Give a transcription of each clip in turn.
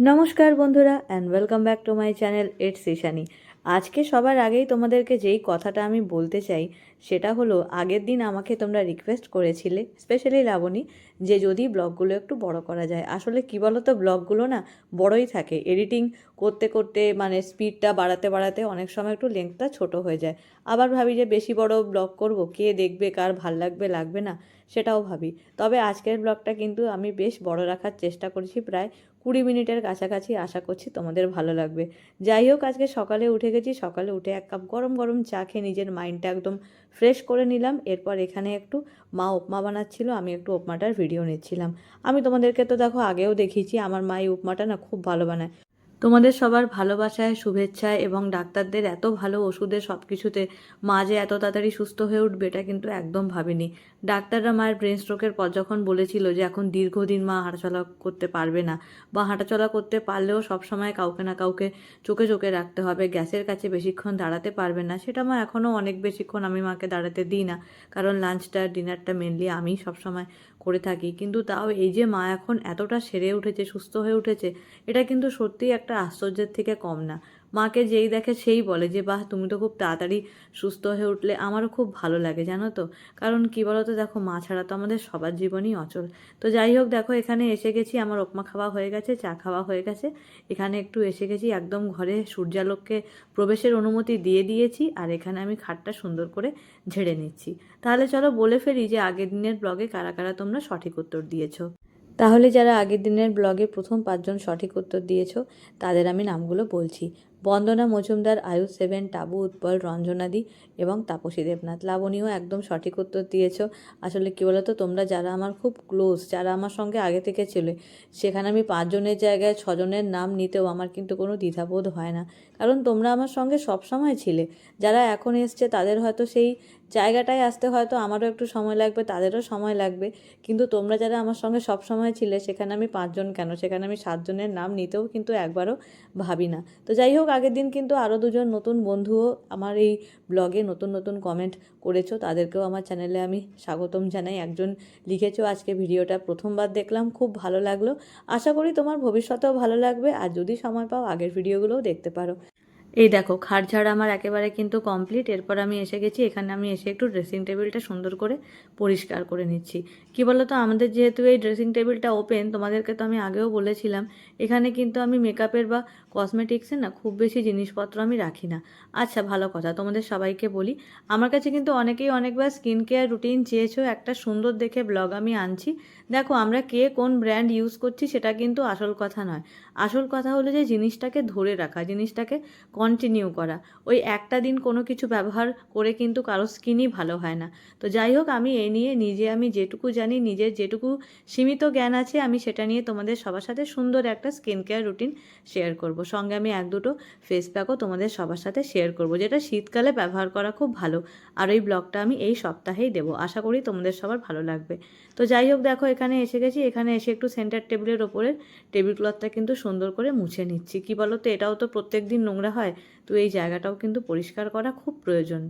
নমস্কার বন্ধুরা and welcome back to my channel it's Ishani আজকে সবার আগেই তোমাদেরকে যেই কথাটা আমি বলতে চাই, সেটা হলো, আগের দিন আমাকে তোমরা রিকোয়েস্ট করেছিলে স্পেশালি লাবণী, যে যদি ব্লগগুলো একটু বড় করা যায়। আসলে কী বলো তো ব্লগগুলো না বড়ই থাকে। এডিটিং করতে করতে মানে স্পিডটা বাড়াতে বাড়াতে অনেক সময় একটু লেন্থটা ছোট হয়ে যায়। আবার ভাবি যে বেশি বড় ব্লগ করব, কে দেখবে, কার ভালো লাগবে লাগবে না, সেটাও ভাবি। তবে আজকের ব্লগটা কিন্তু আমি বেশ বড় রাখার চেষ্টা করেছি প্রায় কুড়ি মিনিটের কাছাকাছি আশা করছি তোমাদের ভালো লাগবে। যাই হোক, আজকে সকালে উঠে গেছি। সকালে উঠে এক কাপ গরম গরম চা খেয়ে নিজের মাইন্ডটা একদম ফ্রেশ করে নিলাম। এরপর এখানে একটু মা উপমা বানাচ্ছিল, আমি একটু উপমাটার ভিডিও নিচ্ছিলাম। আমি তোমাদেরকে তো দেখো আগেও দেখিয়েছি, আমার মা এই উপমাটা না খুব ভালো বানায়। তোমাদের সবার ভালোবাসায়, শুভেচ্ছায় এবং ডাক্তারদের এত ভালো ওষুধে সব কিছুতে মা যে এত তাড়াতাড়ি সুস্থ হয়ে উঠবে এটা কিন্তু একদম ভাবিনি। ডাক্তাররা মায়ের ব্রেন স্ট্রোকের পর যখন বলেছিল যে এখন দীর্ঘদিন মা হাঁটাচলা করতে পারবে না বা হাঁটাচলা করতে পারলেও সবসময় কাউকে না কাউকে চোখে চোখে রাখতে হবে, গ্যাসের কাছে বেশিক্ষণ দাঁড়াতে পারবে না, সেটা মা এখনও অনেক বেশিক্ষণ আমি মাকে দাঁড়াতে দিই না। কারণ লাঞ্চটা ডিনারটা মেনলি আমিই সবসময় করে থাকি। কিন্তু তাও এই যে মা এখন এতটা সেরে উঠেছে, সুস্থ হয়ে উঠেছে, এটা কিন্তু সত্যিই একটা আশ্চর্যের থেকে কম না। মাকে যেই দেখে সেই বলে যে, বাহ, তুমি তো খুব তাড়াতাড়ি সুস্থ হয়ে উঠলে, আমারও খুব ভালো লাগে, জানো তো? কারণ কী বলো তো দেখো, মা ছাড়া তো আমাদের সবার জীবনই অচল। তো যাই হোক, দেখো, এখানে এসে গেছি, আমার উপমা খাওয়া হয়ে গেছে, চা খাওয়া হয়ে গেছে। এখানে একটু এসে গেছি, একদম ঘরে সূর্যালোককে প্রবেশের অনুমতি দিয়ে দিয়েছি, আর এখানে আমি খাটটা সুন্দর করে ঝেড়ে নিচ্ছি। তাহলে চলো বলে ফেলি যে, আগের দিনের ব্লগে কারা কারা তোমরা সঠিক উত্তর দিয়েছ। তাহলে যারা আগের দিনের ব্লগে প্রথম পাঁচজন সঠিক উত্তর দিয়েছ, তাদের আমি নামগুলো বলছি। বন্দনা মজুমদার, আয়ুষ সেভেন টাবু উৎপল, রঞ্জনাদি এবং তাপসী দেবনাথ। লাবণীও একদম সঠিক উত্তর দিয়েছ। আসলে কী বলতো, তোমরা যারা আমার খুব ক্লোজ যারা আমার সঙ্গে আগে থেকে ছিল, সেখানে আমি পাঁচজনের জায়গায় ছজনের নাম নিতেও আমার কিন্তু কোনো দ্বিধাবোধ হয় না। কারণ তোমরা আমার সঙ্গে সব সময় ছিলে। যারা এখন এসছে, তাদের হয়তো সেই জায়গাটায় আসতে হয়তো আমারও একটু সময় লাগবে, তাদেরও সময় লাগবে। কিন্তু তোমরা যারা আমার সঙ্গে সব সময় ছিলে, সেখানে আমি পাঁচজন কেন? সেখানে আমি সাতজনের নাম নিতেও কিন্তু একবারও ভাবি না। তো যাই হোক আগের দিন কিন্তু আরও দুজন নতুন বন্ধুও আমার এই ব্লগে নতুন নতুন কমেন্ট করেছ। তাদেরকেও আমার চ্যানেলে আমি স্বাগতম জানাই। একজন লিখেছো, আজকে ভিডিওটা প্রথমবার দেখলাম, খুব ভালো লাগল। আশা করি তোমার ভবিষ্যতেও ভালো লাগবে। আর যদি সময় পাও, আগের ভিডিওগুলোও দেখতে পারো। এই দেখো, খাট ঝাড় আমার একেবারে কিন্তু কমপ্লিট এরপর আমি এসে গেছি। এখানে আমি এসে একটু ড্রেসিং টেবিলটা সুন্দর করে পরিষ্কার করে নিচ্ছি। কি বলো তো আমাদের যেহেতু এই ড্রেসিং টেবিলটা ওপেন তোমাদেরকে তো আমি আগেও বলেছিলাম। এখানে কিন্তু আমি মেকআপের বা কসমেটিক্সের না খুব বেশি জিনিসপত্র আমি রাখি না। আচ্ছা ভালো কথা। তোমাদের সবাইকে বলি, আমার কাছে কিন্তু অনেকেই অনেকবার স্কিন কেয়ার রুটিন চেয়েছো একটা সুন্দর দেখে ব্লগ আমি আনছি। দেখো, আমরা কে কোন ব্র্যান্ড ইউজ করছি সেটা কিন্তু আসল কথা নয়। আসল কথা হলো যে জিনিসটাকে ধরে রাখা, জিনিসটাকে কন্টিনিউ করা। ওই একটা দিন কোনো কিছু ব্যবহার করে কিন্তু কারও স্কিনই ভালো হয় না। তো যাই হোক, আমি এ নিয়ে নিজে আমি যেটুকু জানি, নিজের যেটুকু সীমিত জ্ঞান আছে, আমি সেটা নিয়ে তোমাদের সবার সাথে সুন্দর একটা স্কিন কেয়ার রুটিন শেয়ার করব। সঙ্গে আমি এক দুটো ফেস প্যাকও তোমাদের সবার সাথে শেয়ার করব, যেটা শীতকালে ব্যবহার করা খুব ভালো। আর এই ব্লগটা আমি এই সপ্তাহেই দেবো। আশা করি তোমাদের সবার ভালো লাগবে। তো যাই হোক, দেখো এখানে এসে গেছি। এখানে এসে একটু সেন্টার টেবিলের ওপরে টেবিল ক্লথটা কিন্তু সুন্দর করে মুছে নিচ্ছি। কি বলো তো এটাও তো প্রত্যেক দিন নোংরা হয়। তো এই জায়গাটাও কিন্তু পরিষ্কার করা খুব প্রয়োজন।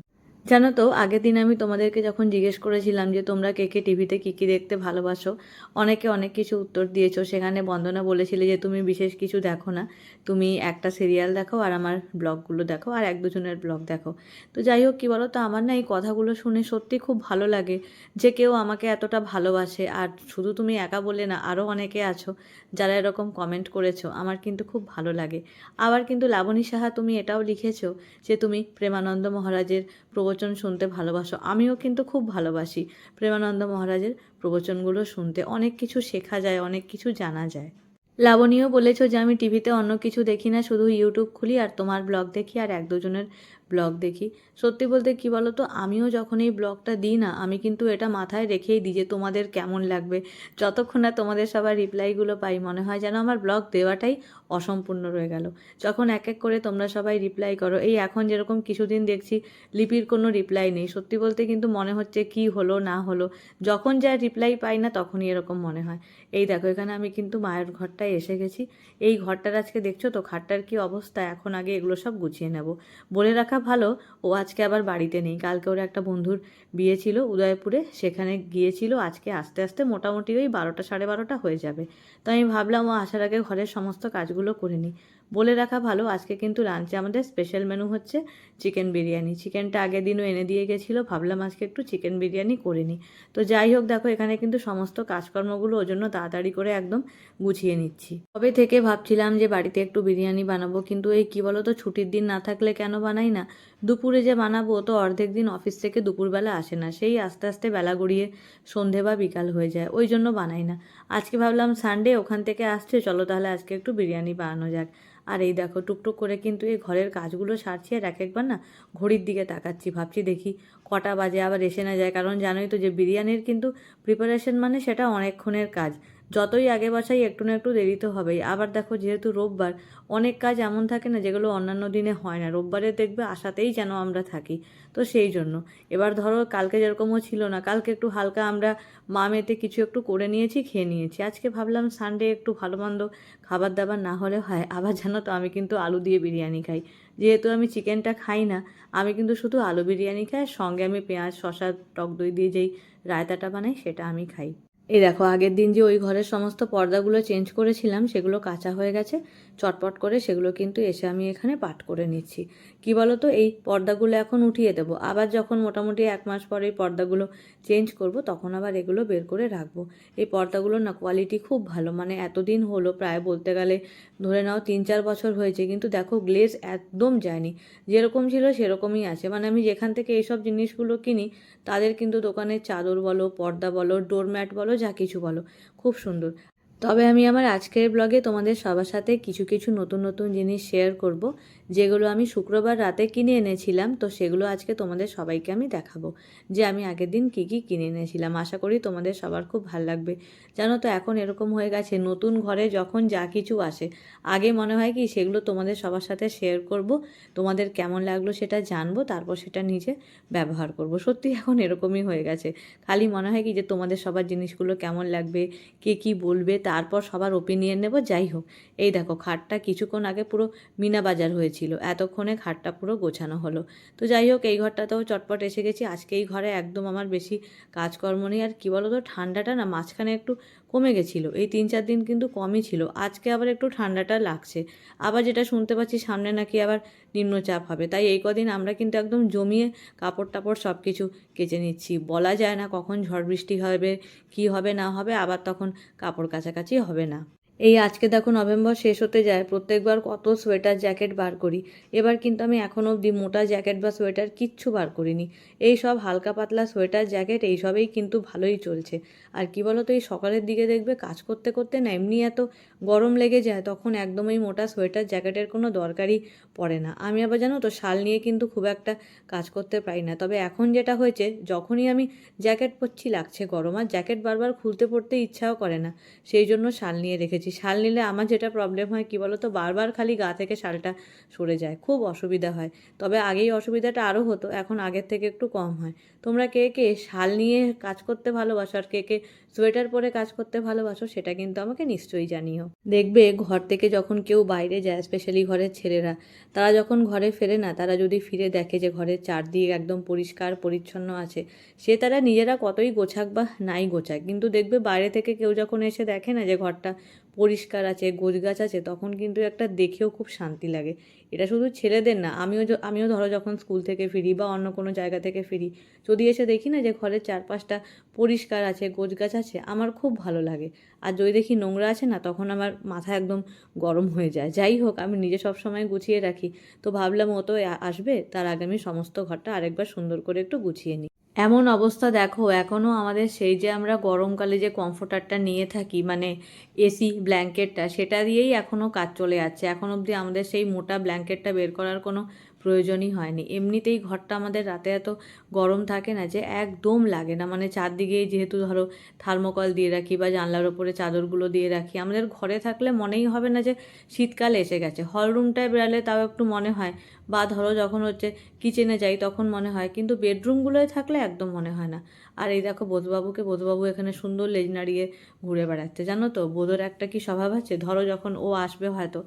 জানো তো, আগের দিন আমি তোমাদেরকে যখন জিজ্ঞেস করেছিলাম যে তোমরা কে কে টিভিতে কী কী দেখতে ভালোবাসো, অনেকে অনেক কিছু উত্তর দিয়েছ। সেখানে বন্দনা বলেছিলে যে, তুমি বিশেষ কিছু দেখো না। তুমি একটা সিরিয়াল দেখো আর আমার ব্লগগুলো দেখো আর এক দুজনের ব্লগ দেখো। তো যাই হোক, কী বলো তো আমার না এই কথাগুলো শুনে সত্যি খুব ভালো লাগে যে কেউ আমাকে এতটা ভালোবাসে। আর শুধু তুমি একা বলে না আরও অনেকে আছো যারা এরকম কমেন্ট করেছ। আমার কিন্তু খুব ভালো লাগে। আবার কিন্তু লাবণী সাহা, তুমি এটাও লিখেছো যে, তুমি প্রেমানন্দ মহারাজের প্রবচন শুনতে ভালোবাসো। আমিও কিন্তু খুব ভালোবাসি। প্রেমানন্দ মহারাজের প্রবচনগুলো শুনতে অনেক কিছু শেখা যায়, অনেক কিছু জানা যায়। লাবণীও বলেছ যে, আমি টিভিতে অন্য কিছু দেখি না, শুধু ইউটিউব খুলি আর তোমার ব্লগ দেখি আর এক দুজনের ব্লগ দেখি। সত্যি বলতে কি বলো তো আমিও যখন এই ব্লগটা দিই না, আমি কিন্তু এটা মাথায় রেখেই দিই যে, তোমাদের কেমন লাগবে? যতক্ষণ না তোমাদের সবার রিপ্লাইগুলো পাই, মনে হয় যেন আমার ব্লগ দেওয়াটাই অসম্পূর্ণ রয়ে গেল। যখন এক এক করে তোমরা সবাই রিপ্লাই করো, এই এখন যেরকম কিছুদিন দেখছি লিপির কোনো রিপ্লাই নেই। সত্যি বলতে কিন্তু মনে হচ্ছে কি হলো, না হলো। যখন যা রিপ্লাই পাই না তখনই এরকম মনে হয়। এই দেখো, এখানে আমি কিন্তু মায়ের ঘরটায় এসে গেছি। এই ঘরটার আজকে দেখছ তো, খাটটার কি অবস্থা? এখন আগে এগুলো সব গুছিয়ে নেব। বলে রাখা ভালো, ও আজকে আবার বাড়িতে নেই। কালকে ওর একটা বন্ধুর বিয়ে ছিল উদয়পুরে, সেখানে গিয়েছিল। আজকে আস্তে আস্তে মোটামুটি ওই বারোটা, সাড়ে বারোটা হয়ে যাবে। তো আমি ভাবলাম, ও আসার আগে ঘরের সমস্ত কাজগুলো করে নিই। বলে রাখা ভালো। আজকে কিন্তু লাঞ্চে আমাদের স্পেশাল মেনু হচ্ছে চিকেন বিরিয়ানি। চিকেনটা আগের দিনও এনে দিয়ে গেছিল, ভাবলাম আজকে একটু চিকেন বিরিয়ানি করে নিই। তো যাই হোক, দেখো এখানে কিন্তু সমস্ত কাজকর্মগুলো ওই জন্য তাড়াতাড়ি করে একদম গুছিয়ে নিচ্ছি। কবে থেকে ভাবছিলাম যে বাড়িতে একটু বিরিয়ানি বানাবো, কিন্তু এই কী বলো তো ছুটির দিন না থাকলে কেন বানাই না? দুপুরে যে বানাবো, তো অর্ধেক দিন অফিস থেকে দুপুরবেলা আসে না। সেই আস্তে আস্তে বেলা গড়িয়ে সন্ধে বা বিকাল হয়ে যায়, ওই জন্য বানাই না। আজকে ভাবলাম সানডে ওখান থেকে আসছে, চলো তাহলে আজকে একটু বিরিয়ানি বানানো যাক। আর এই দেখো, টুকটুক করে কিন্তু এই ঘরের কাজগুলো সারছি আর এক একবার না ঘড়ির দিকে তাকাচ্ছি, ভাবছি দেখি কটা বাজে আবার এসে না যায়। কারণ জানোই তো যে বিরিয়ানির কিন্তু প্রিপারেশন মানে সেটা অনেকক্ষণের কাজ। যতই আগে বাসাই একটু না একটু দেরি তো হবেই। আবার দেখো যেহেতু রোববার, অনেক কাজ এমন থাকে না যেগুলো অন্যান্য দিনে হয় না। রোববারে দেখবে আশাতেই যেন আমরা থাকি, তো সেই জন্য। এবার ধরো কালকে যেরকমও ছিল না, কালকে একটু হালকা আমরা মা মেতে কিছু একটু করে নিয়েছি, খেয়ে নিয়েছি। আজকে ভাবলাম সানডে একটু ভালো মন্দ খাবার দাবার না হলে হয়, আবার জানো তো আমি কিন্তু আলু দিয়ে বিরিয়ানি খাই। যেহেতু আমি চিকেনটা খাই না, আমি কিন্তু শুধু আলু বিরিয়ানি খাই সঙ্গে আমি পেঁয়াজ শশা টক দই দিয়ে যেই রায়তাটা বানাই, সেটা আমি খাই। এই দেখো, আগের দিন যে ওই ঘরের সমস্ত পর্দাগুলো চেঞ্জ করেছিলাম, সেগুলো কাঁচা হয়ে গেছে। চটপট করে সেগুলো কিন্তু এসে আমি এখানে পাট করে নিচ্ছি। কি বলো তো এই পর্দাগুলো এখন উঠিয়ে দেবো। আবার যখন মোটামুটি এক মাস পরে এই পর্দাগুলো চেঞ্জ করব, তখন আবার এগুলো বের করে রাখব। এই পর্দাগুলোর না কোয়ালিটি খুব ভালো। মানে এতদিন হলো, প্রায় বলতে গেলে ধরে নাও তিন চার বছর হয়েছে, কিন্তু দেখো গ্লেজ একদম যায়নি। যেরকম ছিল সেরকমই আছে। মানে আমি যেখান থেকে এইসব জিনিসগুলো কিনি, তাদের কিন্তু দোকানের চাদর বলো, পর্দা বলো ডোরম্যাট বলো যা কিছু বলো। খুব সুন্দর। তবে আমি আমার আজকের ব্লগে তোমাদের সবার সাথে কিছু কিছু নতুন নতুন জিনিস শেয়ার করব, যেগুলো আমি শুক্রবার রাতে কিনে এনেছিলাম, তো সেগুলো আজকে তোমাদের সবাইকে আমি দেখাবো যে আমি আগের দিন কী কী কিনে এনেছিলাম। আশা করি তোমাদের সবার খুব ভালো লাগবে। জানো তো এখন এরকম হয়ে গেছে, নতুন ঘরে যখন যা কিছু আসে, আগে মনে হয় কি সেগুলো তোমাদের সবার সাথে শেয়ার করব, তোমাদের কেমন লাগল সেটা জানব, তারপর সেটা নিজে ব্যবহার করব। সত্যি এখন এরকমই হয়ে গেছে। খালি মনে হয় কি যে তোমাদের সবার জিনিসগুলো কেমন লাগবে, কে কি বলবে তারপর সবার ওপিনিয়ন নেব, যাই হোক। এই দেখো, খাটটা কিছুক্ষণ আগে পুরো মিনা বাজার হয়েছিল, এতক্ষণে খাটটা পুরো গোছানো হলো। তো যাই হোক, এই ঘরটাতেও চটপট এসে গেছি। আজকে এই ঘরে একদম আমার বেশি কাজকর্ম নেই। আর কী বলো তো ঠান্ডাটা না মাঝখানে একটু কমে গেছিল। এই তিন চার দিন কিন্তু কমই ছিল। আজকে আবার একটু ঠান্ডাটা লাগছে। আবার যেটা শুনতে পাচ্ছি, সামনে নাকি আবার নিম্নচাপ হবে। তাই এই কদিন আমরা কিন্তু একদম জমিয়ে কাপড় টাপড় সব কিছু কেচে নিচ্ছি। বলা যায় না কখন ঝড় বৃষ্টি হবে, কি হবে, না হবে, আবার তখন কাপড় কাছাকাছি হবে না। এই আজকে দেখো নভেম্বর শেষ হতে যায়, প্রত্যেকবার কত সোয়েটার জ্যাকেট বার করি। এবার কিন্তু আমি এখন অবধি মোটা জ্যাকেট বা সোয়েটার কিচ্ছু বার করিনি। এই সব হালকা পাতলা সোয়েটার জ্যাকেট এইসবেই কিন্তু ভালোই চলছে। আর কি বলো তো এই সকালের দিকে দেখবে কাজ করতে করতে না এমনি এত গরম লেগে যায়, তখন একদমই মোটা সোয়েটার জ্যাকেটের কোনো দরকারই পড়ে না। আমি আবার জানো তো, শাল নিয়ে কিন্তু খুব একটা কাজ করতে পারি না। তবে এখন যেটা হয়েছে, যখনই আমি জ্যাকেট পরছি, লাগছে গরম। আর জ্যাকেট বারবার খুলতে পড়তে ইচ্ছাও করে না। সেই জন্য শাল নিয়ে রেখেছি। শাল নিলে আমার যেটা প্রবলেম হয় কি বলো তো বারবার খালি গা থেকে শালটা সরে যায়। খুব অসুবিধা হয়। তবে আগেই অসুবিধাটা আরও হতো, এখন আগের থেকে একটু কম হয়। তোমরা কে কে শাল নিয়ে কাজ করতে ভালোবাসো আর কে কে সোয়েটার পরে কাজ করতে ভালোবাসো, সেটা কিন্তু আমাকে নিশ্চয়ই জানিও। দেখবে ঘর থেকে যখন কেউ বাইরে যায় স্পেশালি ঘরের ছেলেরা, তারা যখন ঘরে ফেরে না, তারা যদি ফিরে দেখে যে ঘরের চারদিক একদম পরিষ্কার, পরিচ্ছন্ন আছে, সে তারা নিজেরা কতই গোছাক বা নাই গোছাক। কিন্তু দেখবে বাইরে থেকে কেউ যখন এসে দেখে না যে ঘরটা পরিষ্কার আছে, গোছগাছ আছে, তখন কিন্তু একটা দেখেও খুব শান্তি লাগে। এটা শুধু ছেলেদের না, আমিও আমিও ধরো যখন স্কুল থেকে ফিরি বা অন্য কোনো জায়গা থেকে ফিরি, যদি এসে দেখি না যে ঘরের চারপাশটা পরিষ্কার আছে, গোছগাছ আছে, আমার খুব ভালো লাগে। আর যদি দেখি নোংরা আছে না, তখন আমার মাথা একদম গরম হয়ে যায়। যাই হোক, আমি নিজে সব সময় গুছিয়ে রাখি। তো ভাবলাম ও তো আসবে, তার আগে আমি সমস্ত ঘরটা আরেকবার সুন্দর করে একটু গুছিয়ে নিই। এমন অবস্থা দেখো এখনও আমাদের সেই যে আমরা গরমকালে যে কমফোর্টারটা নিয়ে থাকি মানে এসি ব্ল্যাঙ্কেটটা, সেটা দিয়েই এখনও কাজ চলে যাচ্ছে এখন অবধি আমাদের সেই মোটা ব্ল্যাঙ্কেটটা বের করার কোনো প্রয়োজনই হয়নি। এমনিতেই ঘরটা আমাদের রাতে এত গরম থাকে না যে একদম লাগে না। মানে চারদিকে যেহেতু ধরো থার্মোকল দিয়ে রাখি বা জানলার ওপরে চাদরগুলো দিয়ে রাখি, আমাদের ঘরে থাকলে মনেই হবে না যে শীতকাল এসে গেছে। হল রুমটায় বেড়ালে তাও একটু মনে হয় বা ধরো যখন হচ্ছে কিচেনে যাই তখন মনে হয়, কিন্তু বেডরুমগুলোয় থাকলে একদম মনে হয় না। আর এই দেখো বোধবাবুকে, বোধবাবু এখানে সুন্দর লেজ নাড়িয়ে ঘুরে বেড়াচ্ছে, জানো তো? বোধর একটা কি স্বভাব আছে? ধরো যখন ও আসবে হয়তো,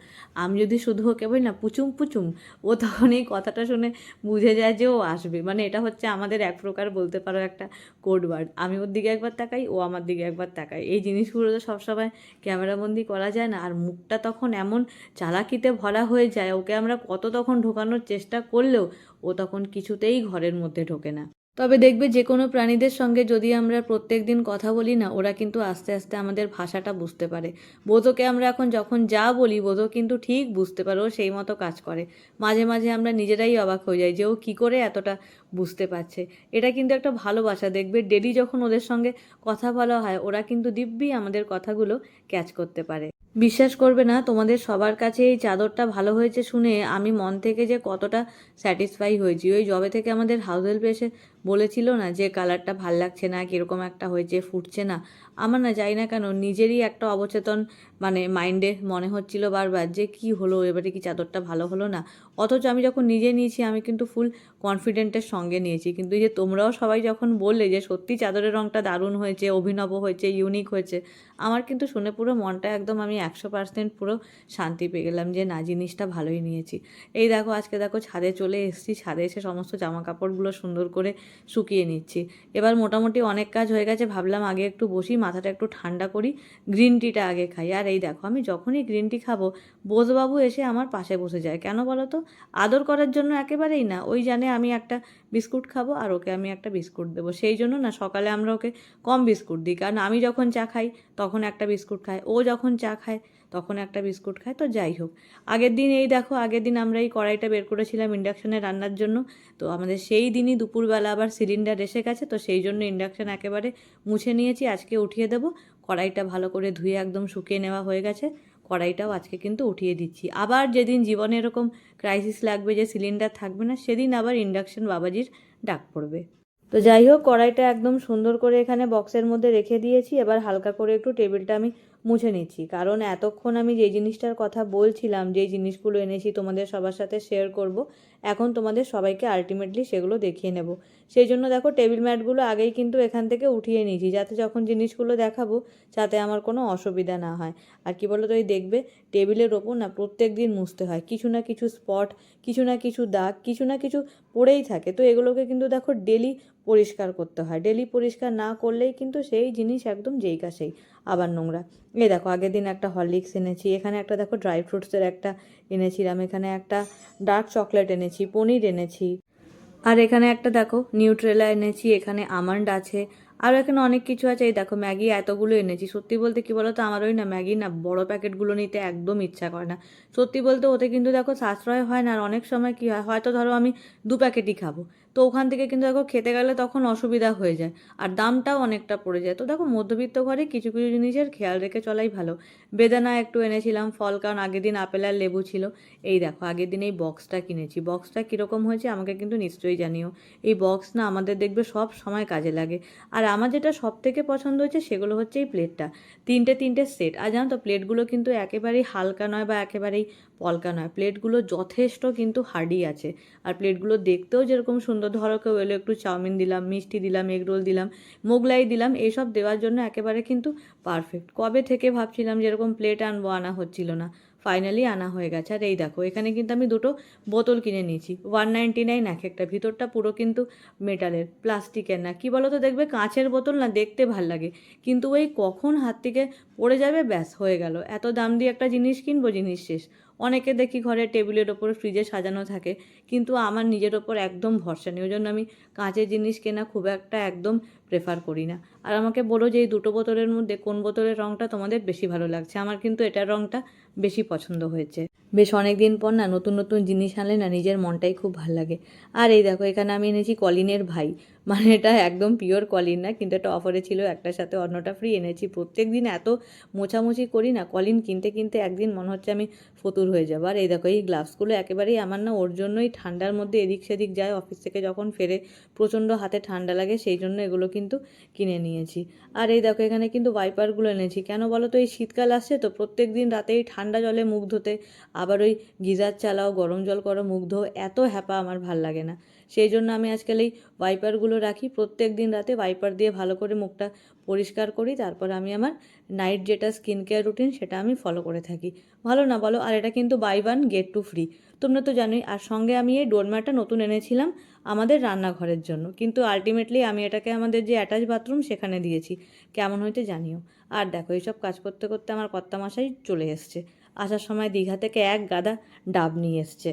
আমি যদি শুধু ওকে বলি না, পুচুম পুচুম, ও তখন এই কথাটা শুনে বুঝে যায় যে ও আসবে। মানে এটা হচ্ছে আমাদের এক প্রকার বলতে পারো একটা কোড ওয়ার্ড আমি ওর দিকে একবার তাকাই, ও আমার দিকে একবার তাকাই এই জিনিসগুলো তো সবসময় ক্যামেরাবন্দি করা যায় না। আর মুখটা তখন এমন চালাকিতে ভরা হয়ে যায়, ওকে আমরা কত তখন ঢোকানোর চেষ্টা করলেও ও তখন কিছুতেই ঘরের মধ্যে ঢোকে না। তবে দেখবে যে কোনো প্রাণীদের সঙ্গে যদি আমরা প্রত্যেক দিন কথা বলি না, ওরা কিন্তু আস্তে আস্তে আমাদের ভাষাটা বুঝতে পারে। বোধকে আমরা এখন যখন যা বলি বোধও কিন্তু ঠিক বুঝতে পারে, ও সেই মতো কাজ করে। মাঝে মাঝে আমরা নিজেরাই অবাক হয়ে যাই যে ও কী করে এতটা বুঝতে পারছে। এটা কিন্তু একটা ভালোবাসা। দেখবে ডেলি যখন ওদের সঙ্গে কথা বলা হয়, ওরা কিন্তু দিব্যি আমাদের কথাগুলো ক্যাচ করতে পারে। বিশ্বাস করবে না, তোমাদের সবার কাছে এই চাদরটা ভালো হয়েছে শুনে আমি মন থেকে যে কতটা স্যাটিসফাই হয়েছি। ওই জবে থেকে আমাদের হাউস হেল্প এসে বলেছিল না যে কালারটা ভালো লাগছে না, কীরকম একটা হয়েছে, ফুটছে না। আমার না যাই না কেন, নিজেরই একটা অবচেতন মানে মাইন্ডে মনে হচ্ছিল বারবার যে কি হলো, এবারে কি চাদরটা ভালো হলো না? অথচ আমি যখন নিজে নিয়েছি, আমি কিন্তু ফুল কনফিডেন্টের সঙ্গে নিয়েছি। কিন্তু এই যে তোমরাও সবাই যখন বললে যে সত্যি চাদরের রঙটা দারুণ হয়েছে, অভিনব হয়েছে ইউনিক হয়েছে, আমার কিন্তু শুনে পুরো মনটা একদম আমি একশো পার্সেন্ট পুরো শান্তি পেয়ে গেলাম যে না, জিনিসটা ভালোই নিয়েছি। এই দেখো, আজকে দেখো ছাদে চলে এসেছি। ছাদে এসে সমস্ত জামা কাপড়গুলো সুন্দর করে শুকিয়ে নিচ্ছি। এবার মোটামুটি অনেক কাজ হয়ে গেছে, ভাবলাম আগে একটু বসি, মাথাটা একটু ঠান্ডা করি গ্রিন টিটা আগে খাই। আর এই দেখো, আমি যখনই গ্রিন টি খাব, বোসবাবু এসে আমার পাশে বসে যায়। কেন বলো তো? আদর করার জন্য একেবারেই না। ওই জানে আমি একটা বিস্কুট খাব আর ওকে আমি একটা বিস্কুট দেবো। সেই জন্য না, সকালে আমরা ওকে কম বিস্কুট দিই। কারণ আমি যখন চা খাই, তখন একটা বিস্কুট খায়। ও যখন চা খায় তখন একটা বিস্কুট খায়, তো যাই হোক। আগের দিন এই দেখো, আগের দিন আমরা এই কড়াইটা বের করেছিলাম ইন্ডাকশানে রান্নার জন্য। তো আমাদের সেই দিনই দুপুরবেলা আবার সিলিন্ডার এসে গেছে, তো সেই জন্য ইন্ডাকশান একেবারে মুছে নিয়েছি, আজকে উঠিয়ে দেবো। কড়াইটা ভালো করে ধুয়ে একদম শুকিয়ে নেওয়া হয়ে গেছে। কড়াইটাও আজকে কিন্তু উঠিয়ে দিচ্ছি। আবার যেদিন জীবনে এরকম ক্রাইসিস লাগবে যে সিলিন্ডার থাকবে না, সেদিন আবার ইন্ডাকশন বাবাজির ডাক পড়বে। তো যাই হোক, কড়াইটা একদম সুন্দর করে এখানে বক্সের মধ্যে রেখে দিয়েছি। এবার হালকা করে একটু টেবিলটা আমি মুছে নিচ্ছি। কারণ এতক্ষণ আমি যেই জিনিসটার কথা বলছিলাম যেই জিনিসগুলো এনেছি তোমাদের সবার সাথে শেয়ার করব, এখন তোমাদের সবাইকে আলটিমেটলি সেগুলো দেখিয়ে নেব। সেই জন্য দেখো টেবিল ম্যাটগুলো আগেই কিন্তু এখান থেকে উঠিয়ে নিয়েছি, যাতে যখন জিনিসগুলো দেখাবো, যাতে আমার কোনো অসুবিধা না হয়। আর কি বলো তো এই দেখবে টেবিলের ওপর না প্রত্যেক দিন মুছতে হয়। কিছু না কিছু স্পট কিছু না কিছু দাগ, কিছু না কিছু পড়েই থাকে। তো এগুলোকে কিন্তু দেখো ডেলি পরিষ্কার করতে হয়। ডেলি পরিষ্কার না করলেই কিন্তু সেই জিনিস একদম যেই কাছেই। আবার নোংরা। এই দেখো, আগের দিন একটা হরলিক্স এনেছি, এখানে একটা দেখো ড্রাই ফ্রুটসের একটা এনেছিলাম, এখানে একটা ডার্ক চকলেট এনেছি, পনির এনেছি। আর এখানে একটা দেখো নিউট্রেলা এনেছি, এখানে আমন্ড আছে আরও এখানে অনেক কিছু আছে, এই দেখো ম্যাগি এতগুলো এনেছি। সত্যি বলতে কি বলো তো আমার ওই না ম্যাগি না বড় প্যাকেটগুলো নিতে একদম ইচ্ছা করে না। সত্যি বলতে ওতে কিন্তু দেখো সাশ্রয় হয় না, আর অনেক সময় কি হয়, হয়তো ধরো আমি দু প্যাকেটই খাব। তো ওখান থেকে কিন্তু দেখো খেতে গেলে তখন অসুবিধা হয়ে যায়। আর দামটাও অনেকটা পড়ে যায়। তো দেখো মধ্যবিত্ত ঘরে কিছু কিছু জিনিসের খেয়াল রেখে চলাই ভালো। বেদানা একটু এনেছিলাম, ফল কারণ আগের দিন আপেল আর লেবু ছিল। এই দেখো, আগের দিন এই বক্সটা কিনেছি। বক্সটা কীরকম হয়েছে আমাকে কিন্তু নিশ্চয়ই জানিও। এই বক্স না আমাদের দেখবে সব সময় কাজে লাগে। আর আমার যেটা সব থেকে পছন্দ হয়েছে সেগুলো হচ্ছে এই প্লেটটা তিনটে তিনটে সেট আর জানো তো প্লেটগুলো কিন্তু একেবারেই হালকা নয় বা একেবারেই পলকা নয়। প্লেটগুলো যথেষ্ট কিন্তু হার্ডি আছে। আর প্লেটগুলো দেখতেও যেরকম সুন্দর, ধরো কেউ এলো, একটু চাউমিন দিলাম, মিষ্টি দিলাম, এগ রোল দিলাম, মোগলাই দিলাম, এইসব দেওয়ার জন্য একেবারে কিন্তু পারফেক্ট কবে থেকে ভাবছিলাম যেরকম প্লেট আনব, আনা হচ্ছিল না। ফাইনালি আনা হয়ে গেছে। আর এই দেখো, এখানে কিন্তু আমি দুটো বোতল কিনে নিয়েছি। ওয়ান নাইনটি নাইন এক একটা, ভিতরটা পুরো কিন্তু মেটালের প্লাস্টিকের না। কি বলো তো দেখবে কাঁচের বোতল না দেখতে ভালো লাগে। কিন্তু ওই কখন হাত থেকে পড়ে যাবে, ব্যাস, হয়ে গেল। এত দাম দিয়ে একটা জিনিস কিনবো, জিনিস শেষ। অনেকে দেখি ঘরে টেবিলের ওপর ফ্রিজে সাজানো থাকে, কিন্তু আমার নিজের ওপর একদম ভরসা নেই। ওই জন্য আমি কাঁচের জিনিস কেনা খুব একটা একদম প্রেফার করি না। আর আমাকে বলো যে এই দুটো বোতলের মধ্যে কোন বোতলের রঙটা তোমাদের বেশি ভালো লাগছে? আমার কিন্তু এটার রঙটা বেশি পছন্দ হয়েছে। বেশ অনেক দিন পর না নতুন নতুন জিনিস আনলে না নিজের মনটাই খুব ভালো লাগে। আর এই দেখো, এখানে আমি এনেছি কলিনের ভাই। মানে এটা একদম পিওর কলিন না, কিন্তু এটা অফারে ছিল একটার সাথে অন্যটা ফ্রি এনেছি। প্রত্যেক দিন এত মোছামুছি করি না, কলিন কিনতে কিনতে একদিন মনে হচ্ছে আমি ফতুর হয়ে যাব। আর এই দেখো, এই গ্লাভসগুলো একেবারেই আমার না ওর জন্যই ঠান্ডার মধ্যে এদিক সেদিক যায় অফিস থেকে যখন ফেরে প্রচণ্ড হাতে ঠান্ডা লাগে সেই জন্য এগুলো কিন্তু কিনে নিয়েছি। আর এই দেখো, এখানে কিন্তু ওয়াইপারগুলো এনেছি। কেন বলো তো, এই শীতকাল আসছে তো প্রত্যেক দিন রাতেই ঠান্ডা জলে মুখ ধুতে আবার ওই গিজার চালাও, গরম জল করো, মুখ ধো এত হ্যাপা আমার ভালো লাগে না। সেই জন্য আমি আজকাল এই ওয়াইপারগুলো রাখি, প্রত্যেক দিন রাতে ওয়াইপার দিয়ে ভালো করে মুখটা পরিষ্কার করি, তারপর আমি আমার নাইট যেটা স্কিন কেয়ার রুটিন সেটা আমি ফলো করে থাকি। ভালো না বলো, আর এটা কিন্তু buy one get two free তোমরা তো জানোই, আর সঙ্গে আমি এই ডোরম্যাটটা নতুন এনেছিলাম আমাদের রান্নাঘরের জন্য। কিন্তু আলটিমেটলি আমি এটাকে আমাদের যে অ্যাটাচ বাথরুম সেখানে দিয়েছি। কেমন হয়েছে জানিও। আর দেখো, এইসব কাজ করতে করতে আমার কর্তা মশাই চলে এসছে। আসার সময় দীঘা থেকে এক গাদা ডাব নিয়ে এসছে।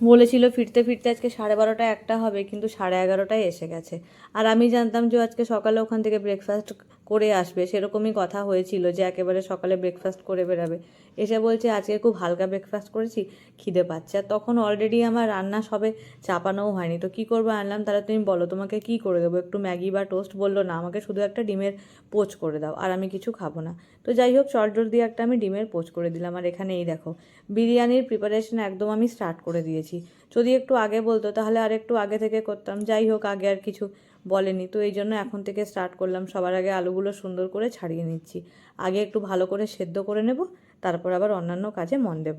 বলেছিল, ফিরতে ফিরতে আজকে সাড়ে বারোটা একটা হবে, কিন্তু সাড়ে এগারোটায় এসে গেছে। আর আমি জানতাম যে আজকে সকালে ওখান থেকে ব্রেকফাস্ট করে আসবে। সেরকমই কথা হয়েছিল যে একেবারে সকালে ব্রেকফাস্ট করে বেরাবে এসে বলছে, আজকে খুব হালকা ব্রেকফাস্ট করেছি, খিদে পাচ্ছে। আর তখন অলরেডি আমার রান্না সবে চাপানোও হয়নি। তো কী করব আনলাম? তাহলে তুমি বলো, তোমাকে কী করে দেবো? একটু ম্যাগি বা টোস্ট বলল, না, আমাকে শুধু একটা ডিমের পোচ করে দাও, আর আমি কিছু খাব না। তো যাই হোক চটজোর দিয়ে একটা আমি ডিমের পোচ করে দিলাম। আর এখানে এই দেখো, বিরিয়ানির প্রিপারেশন একদম আমি স্টার্ট করে দিয়েছি। যদি একটু আগে বলতো, তাহলে আর একটু আগে থেকে করতাম। যাই হোক, আগে আর কিছু বলেনি। তো এই জন্য এখন থেকে স্টার্ট করলাম। সবার আগে আলুগুলো সুন্দর করে ছাড়িয়ে নিচ্ছি। আগে একটু ভালো করে সেদ্ধ করে নেব তারপর আবার অন্যান্য কাজে মন দেব।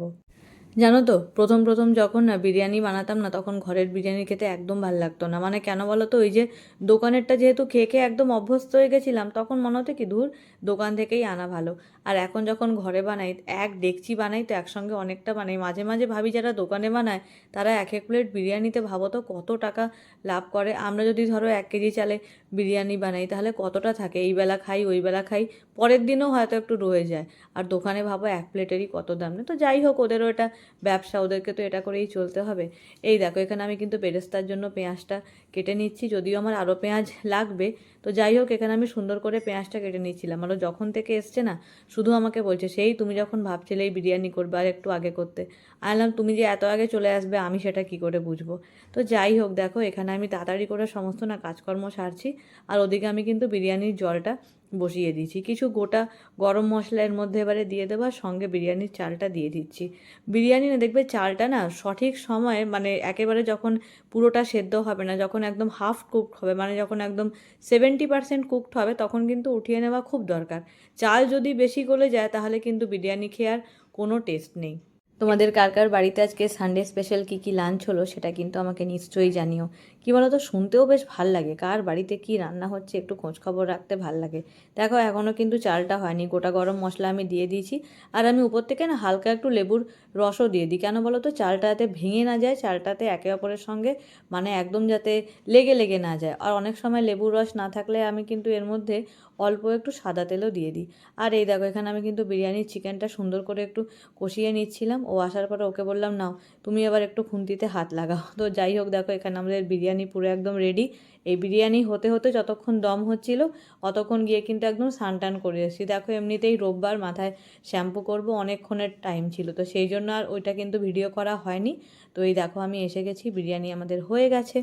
জানো তো, প্রথম প্রথম যখন না বিরিয়ানি বানাতাম না, তখন ঘরের বিরিয়ানি খেতে একদম ভালো লাগতো না। মানে কেন বলো তো ওই যে দোকানেরটা যেহেতু খেয়ে খেয়ে একদম অভ্যস্ত হয়ে গেছিলাম, তখন মনে হতো কি, দূর, দোকান থেকেই আনা ভালো। আর এখন যখন ঘরে বানাই, এক ডেকচি বানাই তো একসঙ্গে অনেকটা বানাই। মাঝে মাঝে ভাবি যারা দোকানে বানায়, তারা এক এক প্লেট বিরিয়ানিতে ভাবো তো কত টাকা লাভ করে। আমরা যদি ধরো এক কেজি চালে বিরিয়ানি বানাই, তাহলে কতটা থাকে? এই বেলা খাই, ওই বেলা খাই, পরের দিনও হয়তো একটু রয়ে যায়। আর দোকানে ভাবো এক প্লেটেরই কত দাম। না তো যাই হোক, ওদেরও এটা ব্যবসা ওদেরকে তো এটা করেই চলতে হবে। এই দেখো, এখানে আমি কিন্তু বেরেস্তার জন্য পেঁয়াজটা কেটে নিচ্ছি, যদিও আমার আরও পেঁয়াজ লাগবে। তো যাই হোক, এখানে আমি সুন্দর করে পেঁয়াজটা কেটে নিচ্ছিলাম। আরও যখন থেকে এসছে না, শুধু আমাকে বলছে, সেই তুমি যখন ভাবছিলে এই বিরিয়ানি করবে আর একটু আগে করতে। আনলাম তুমি যে এত আগে চলে আসবে, আমি সেটা কি করে বুঝব? তো যাই হোক, দেখো, এখানে আমি তাড়াতাড়ি করে সমস্ত না কাজকর্ম সারছি। আর ওদিকে আমি কিন্তু বিরিয়ানির জলটা বসিয়ে দিয়েছি কিছু গোটা গরম মশলা এর মধ্যে এবারে দিয়ে দেবো আর সঙ্গে বিরিয়ানির চালটা দিয়ে দিচ্ছি। বিরিয়ানি না দেখবে চালটা না সঠিক সময়ে মানে একেবারে যখন পুরোটা সেদ্ধ হবে না, যখন একদম হাফ কুকড হবে মানে যখন একদম সেভেন্টি পার্সেন্ট কুকড হবে, তখন কিন্তু উঠিয়ে নেওয়া খুব দরকার। চাল যদি বেশি গলে যায় তাহলে কিন্তু বিরিয়ানি খেয়ে আর কোনো টেস্ট নেই। তোমাদের কার কার বাড়িতে আজকে সানডে স্পেশাল কী কী লাঞ্চ হলো সেটা কিন্তু আমাকে নিশ্চয়ই জানিও। কী বলো তো শুনতেও বেশ ভালো লাগে। কার বাড়িতে কি রান্না হচ্ছে একটু খোঁজখবর রাখতে ভালো লাগে। দেখো এখনও কিন্তু চালটা হয়নি। গোটা গরম মশলা আমি দিয়ে দিয়েছি। আর আমি উপর থেকে না হালকা একটু লেবুর রসও দিয়ে দিই। কেন বলো তো চালটা যাতে ভেঙে না যায়, চালটাতে একে অপরের সঙ্গে মানে একদম যাতে লেগে লেগে না যায়। আর অনেক সময় লেবুর রস না থাকলে আমি কিন্তু এর মধ্যে অল্প একটু সাদা তেলও দিয়ে দিই। আর এই দেখো, এখানে আমি কিন্তু বিরিয়ানির চিকেনটা সুন্দর করে একটু কষিয়ে নিচ্ছিলাম। ও আসার পরে ওকে বললাম, নাও, তুমি এবার একটু খুন্তিতে হাত লাগাও। তো যাই হোক, দেখো, এখানে আমাদের বিরিয়ানি পুরো একদম রেডি এই বিরিয়ানি হতে হতে যতক্ষণ দম হচ্ছিল, অতক্ষণ গিয়ে কিন্তু একদম স্নান টান করে এসেছি দেখো, এমনিতেই রোববার মাথায় শ্যাম্পু করব, অনেকক্ষণের টাইম ছিল। তো সেই জন্য আর ওইটা কিন্তু ভিডিও করা হয়নি। তো এই দেখো, আমি এসে গেছি, বিরিয়ানি আমাদের হয়ে গেছে।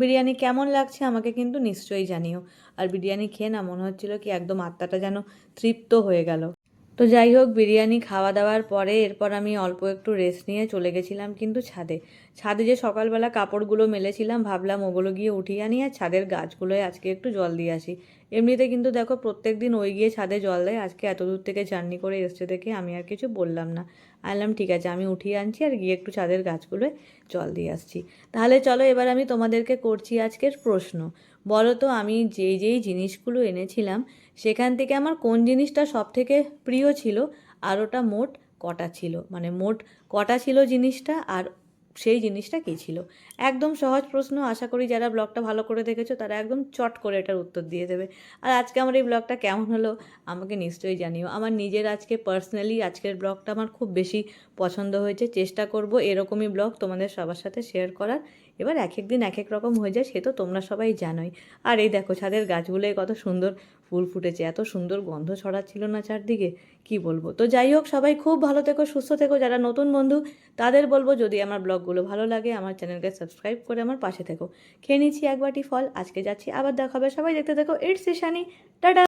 বিরিয়ানি কেমন লাগছে আমাকে কিন্তু নিশ্চয়ই জানিও। আর বিরিয়ানি খেয়ে না মনে হচ্ছিল কি একদম আত্মাটা যেন তৃপ্ত হয়ে গেল। তো যাই হোক বিরিয়ানি খাওয়া দাওয়ার পরে এরপর আমি অল্প একটু রেস্ট নিয়ে চলে গেছিলাম কিন্তু ছাদে। ছাদে যে সকালবেলা কাপড়গুলো মেলেছিলাম, ভাবলাম ওগুলো গিয়ে উঠিয়ে আনি আর ছাদের গাছগুলোয় আজকে একটু জল দিয়ে আসি। এমনিতে কিন্তু দেখো প্রত্যেক দিন ওই গিয়ে ছাদে জল দেয়। আজকে এত দূর থেকে জার্নি করে এসছে দেখে আমি আর কিছু বললাম না। আনলাম ঠিক আছে, আমি উঠিয়ে আনছি আর গিয়ে একটু ছাদের গাছগুলোয় জল দিয়ে আসছি। তাহলে চলো, এবার আমি তোমাদেরকে করছি আজকের প্রশ্ন। বলো তো, আমি যেই যেই জিনিসগুলো এনেছিলাম সেখান থেকে আমার কোন জিনিসটা সব থেকে প্রিয় ছিল, আর ওটা মোট কটা ছিল? মানে মোট কটা ছিল জিনিসটা, আর সেই জিনিসটা কী ছিল? একদম সহজ প্রশ্ন, আশা করি যারা ব্লগটা ভালো করে দেখেছ, তারা একদম চট করে এটার উত্তর দিয়ে দেবে। আর আজকে আমার এই ব্লগটা কেমন হলো, আমাকে নিশ্চয়ই জানিও। আমার নিজের আজকে পার্সোনালি আজকের ব্লগটা আমার খুব বেশি পছন্দ হয়েছে। চেষ্টা করব এরকমই ব্লগ তোমাদের সবার সাথে শেয়ার করার। এবার এক এক দিন এক এক রকম হয়ে যায়, সে তো তোমরা সবাই জানোই। আর এই দেখো ছাদের গাছগুলোয় কত সুন্দর ফুল ফুটেছে, এত সুন্দর গন্ধ ছড়াচ্ছিল না চারদিকে, কি বলব? তো যাই হোক, সবাই খুব ভালো থেকো, সুস্থ থেকো, যারা নতুন বন্ধু, তাদের বলব যদি আমার ব্লগগুলো ভালো লাগে, আমার চ্যানেলকে সাবস্ক্রাইব করে আমার পাশে থেকো। খেয়ে নিচ্ছি একবারটি ফল, আজকে যাচ্ছি, আবার দেখা হবে, সবাই দেখতে দেখো ইটস ইশানি টাটা!